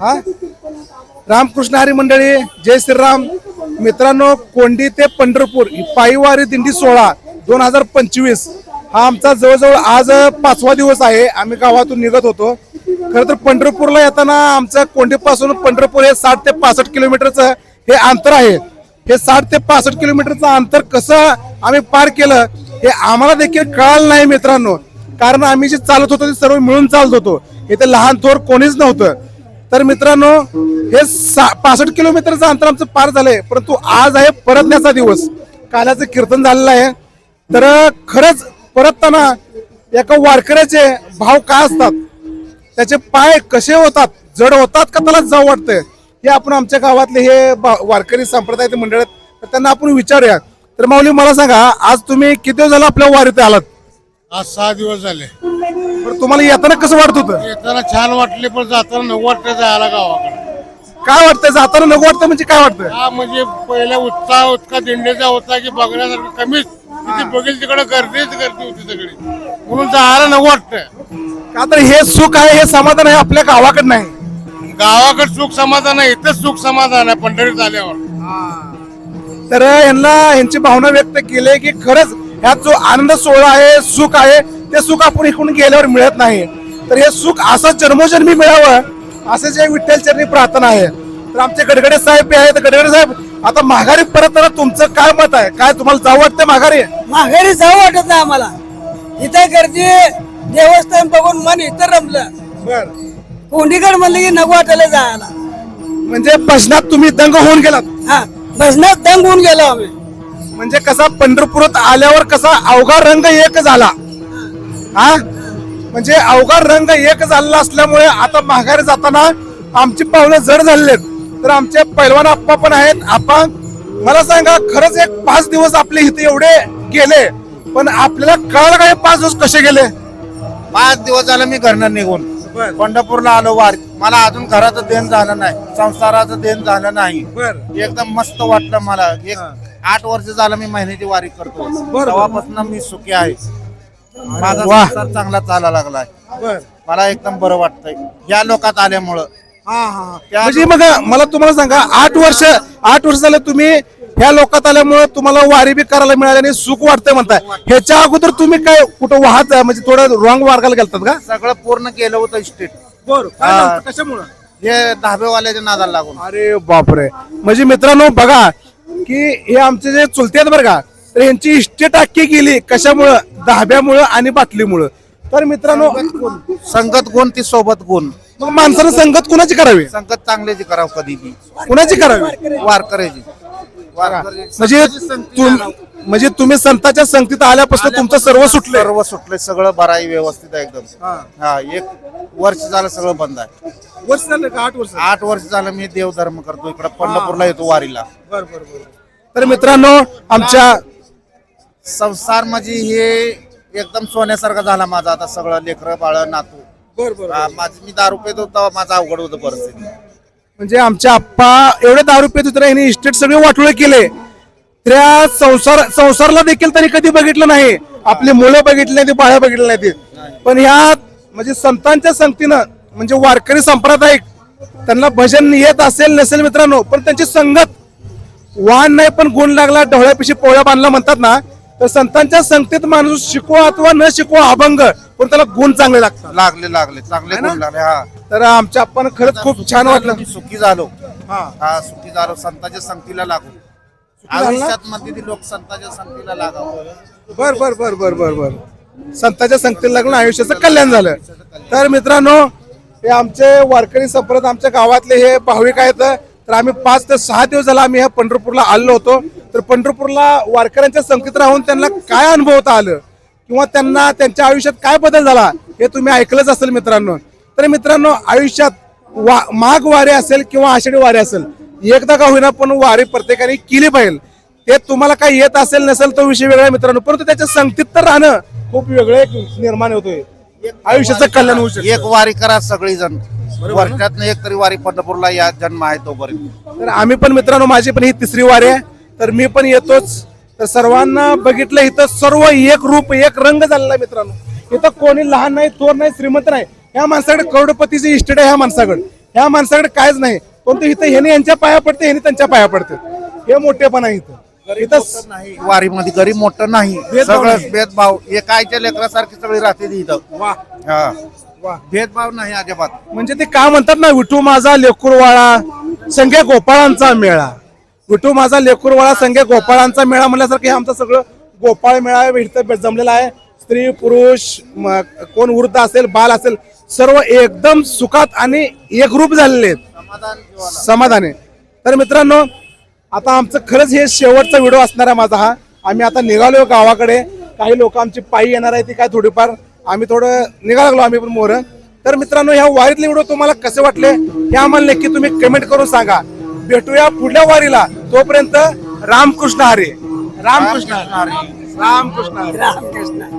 हा? रामकृष्ण हरी मंडळी जय श्रीराम. मित्रांनो कोंडी ते पंढरपूर पायीवारी दिंडी सोळा दोन हजार पंचवीस. हा आमचा जवळजवळ आज पाचवा दिवस आहे. आम्ही गावातून निघत होतो. खर तर पंढरपूरला येताना आमचं कोंडीपासून पंढरपूर हे साठ ते पासष्ट किलोमीटरचं हे अंतर आहे. हे साठ ते पासष्ट किलोमीटरचं अंतर कसं आम्ही पार केलं हे आम्हाला देखील कळालं नाही मित्रांनो. कारण आम्ही जे चालत होतो ते सर्व मिळून चालत होतो. इथे लहान थोर कोणीच नव्हतं. तर मित्रांनो हे पासष्ट किलोमीटरचं अंतर आमचं पार झालंय. परंतु आज आहे परतण्याचा दिवस. कालाचं कीर्तन झालेलं आहे. तर खरंच परतताना एका वारकऱ्याचे भाव काय असतात? त्याचे पाय कसे होतात? जड होतात का त्याला जाऊ वाटतंय? हे आपण आमच्या गावातले हे वारकरी संप्रदाय मंडळ आहेत. तर त्यांना आपण विचारूया. तर माऊली मला सांगा आज तुम्ही किती दिवस झाला आपल्या वारीत आलात? आज सहा दिवस झाले. बरं, तुम्हाला येताना कसं वाटत होतं? येताना छान वाटले पण जाताना नको वाटतं जायला गावाकडे. काय वाटतं जाताना नको वाटतं म्हणजे काय वाटतं हा म्हणजे पहिला उत्साह उत्का दिंडीचा होता की बघण्यासारखं कमीच. तिथे बघेल तिकडे गर्दीच गर्दी होती सगळी. म्हणून जायला नको वाटतं का तर हे सुख आहे हे समाधान आहे आपल्या गावाकडे नाही. गावाकडे सुख समाधान आहे इथंच सुख समाधान आहे पंढरीत आल्यावर तर यांना यांची भावना व्यक्त केली की खरंच ह्यात जो आनंद सोहळा आहे सुख आहे ते सुख आपण इकडून गेल्यावर मिळत नाही. तर हे सुख असं जन्मोजन्मी मिळावं असं जे विठ्ठल चरणी प्रार्थना आहे. तर आमचे गडगडे साहेब आहेत. गडगडे साहेब आता माघारी परत तुमचं काय मत आहे? काय तुम्हाला जाऊ वाटतं माघारी? माघारी जाऊ वाटत नाही आम्हाला. इथं गर्दी देवस्थान बघून मन इथं रमलं. बर. कोंडीकड म्हणलं की नको वाटायला जायला. म्हणजे भजनात तुम्ही दंग होऊन गेलात? हा भजनात दंग होऊन गेलो आम्ही. म्हणजे कसा पंढरपुरात आल्यावर कसा अवघा रंग एक झाला. हा? म्हणजे अवघा रंग एक झालेला असल्यामुळे आता माघारी जाताना आमची पावलं जड झालेली आहेत तर आमचे पैलवान आप्पा पण आहेत. आप्पा मला सांगा खरंच एक पाच दिवस आपले इथे एवढे गेले पण आपल्याला कळलं का हे पाच दिवस कसे गेले? पाच दिवस झालं मी घरनं निघून. पंढरपूरला आलो वार मला अजून घराचं देण झालं नाही. संसाराचं देण झालं नाही. एकदम मस्त वाटलं मला. एक आठ वर्ष झालं मी महिन्याची वारी करतो. तेव्हापासून मी सुखी आहे. माझा वाह. संसार चांगला चालायला लागलाय. मला एकदम बरं वाटतंय. या लोकात आल्यामुळं. त्या म्हणजे मग मला तुम्हाला सांगा आठ वर्ष आठ वर्ष झाले तुम्ही ह्या लोकात आल्यामुळे तुम्हाला वारी बी करायला मिळाली आणि सुख वाटतंय म्हणताय. ह्याच्या अगोदर तुम्ही काय कुठं वाहत म्हणजे थोडं रॉंग मार्गाला गेलतात का? सगळं पूर्ण केलं होतं स्टेट बरं हा. कशामुळे? हे धाबेवाल्याच्या नादाला लागून. अरे बापरे. म्हणजे मित्रांनो बघा की हे आमचे जे चुलते आहेत बरं का तर यांची इस्टेट अख्खी गेली कशामुळं? धाब्यामुळं आणि बाटलीमुळं. तर मित्रांनो संगत गुण ती सोबत गुण. मग माणसानं संगत कुणाची करावी? संगत चांगल्याची करावं कधी बी कुणाची करावी? वारकऱ्याची. म्हणजे तुम. म्हणजे तुम्ही संताच्या संगतीत आल्यापासून तुमचं सर्व सुटलं सर्व सुटले सगळं बरं आहे व्यवस्थित आहे एकदम. हा. एक वर्ष झालं सगळं बंद आहे. वर्ष झालं का? आठ वर्ष आठ वर्ष झालं मी देवधर्म करतो. इकडे पंढरपूरला येतो वारीला. तर मित्रांनो आमच्या संसार म्हणजे हे एकदम सोन्यासारखा झाला माझा आता सगळं लेकरं बाळ नातू. हा, माझं मी दारू पेत होता माझं अवघड होतं परिस्थिती. म्हणजे आमच्या आप्पा एवढे दारू पेत होते ना, यांनी इस्टेट सगळे वाटोळे केले. त्या संसार संसारला देखील त्यांनी कधी बघितलं नाही. आपली मुलं बघितली नाही बाळं बघितली नाही ते पण ह्या म्हणजे संतांच्या संगतीनं म्हणजे वारकरी संप्रदायिक त्यांना भजन येत असेल नसेल मित्रांनो पण त्यांची संगत वाहन नाही पण गुण लागला ढवळ्यापिशी पोळ्या बांधला म्हणतात ना तर संतांच्या संगतीत माणूस शिकवा अथवा न शिकवा अभंग पण त्याला गुण चांगले लागतात. लागले लागले चांगले गुण लागले हा. तर आमच्या आपण खरंच खूप छान वाटलं. मी सुखी झालो. हा. हा सुखी झालो संतांच्या संगतीला लागून झाला? आयुष्यात मध्ये ती लोक संतांच्या संगतीला लागावं. बर बर बर बर बर बर. संतांच्या संगतीला लागून आयुष्याचं कल्याण झालं. तर मित्रांनो हे आमचे वारकरी संप्रत आमच्या गावातले हे भाविक आहेत. तर आम्ही पाच ते सहा दिवस झाला आम्ही ह्या पंढरपूरला आलो होतो. तर पंढरपूरला वारकऱ्यांच्या संगतीत राहून त्यांना काय अनुभवता आलं? किंवा त्यांना त्यांच्या आयुष्यात काय बदल झाला? हे तुम्ही ऐकलंच असेल मित्रांनो. तर मित्रांनो आयुष्यात वा माघ वारे असेल किंवा आषाढी वारे असेल एकदा का होईना पण वारी प्रत्येकाने केली पाहिजे. ते तुम्हाला काय येत असेल नसेल तो विषय वेगळा आहे मित्रांनो. परंतु त्याच्या संगतीत तर राहणं खूप वेगळं एक निर्माण होतोय. आयुष्याचं कल्याण होऊ शकतं. एक वारी करा सगळी जण वर्षात एक तरी वारी पंढरपूरला या जन्म आहे तोपर्यंत. तर आम्ही पण मित्रांनो माझी पण ही तिसरी वारी आहे. तर मी पण येतोच. तर सर्वांना बघितलं इथं सर्व एक रूप एक रंग झालेला आहे मित्रांनो. इथं कोणी लहान नाही थोर नाही श्रीमंत नाही. ह्या माणसाकडे करोडपतीची इस्टेट आहे ह्या माणसाकडे. ह्या माणसाकडे कायच नाही. पण ते इथं ह्याने यांच्या पाया पडते ह्याने त्यांच्या पाया पडते. हे मोठेपण आहे इथं. नाही वारीमध्ये गरीब मोठं नाही. भेदभाव सगळं. भेदभाव. एकाच्या लेकरासारखी सगळी राहते इथं. हा. भेदभाव नाही अजिबात. म्हणजे ते काय म्हणतात ना विठू माझा लेकुरवाळा संघ्या गोपाळांचा मेळा. विठू माझा लेकुरवाळा संघ्या गोपाळांचा मेळा म्हणल्यासारखं हे आमचं सगळं गोपाळ मेळा इथं जमलेला आहे. स्त्री पुरुष कोण वृद्ध असेल बाल असेल सर्व एकदम सुखात आणि एकरूप झालेले आहेत. समाधाने. समाधानी तर मित्रांनो आता आमचं खरंच हे शेवटचा व्हिडिओ असणार आहे माझा हा. आम्ही आता निघालो गावाकडे. काही लोक आमची पायी येणार आहे ती काय थोडीफार. आम्ही थोडं निघालो आम्ही पण मोर. तर मित्रांनो ह्या वारीतले व्हिडिओ तुम्हाला कसे वाटले हे आम्हाला नक्की तुम्ही कमेंट करून सांगा. भेटूया पुढल्या वारीला. तोपर्यंत रामकृष्ण हरे. रामकृष्ण हरे. रामकृष्ण हरे. रामकृष्ण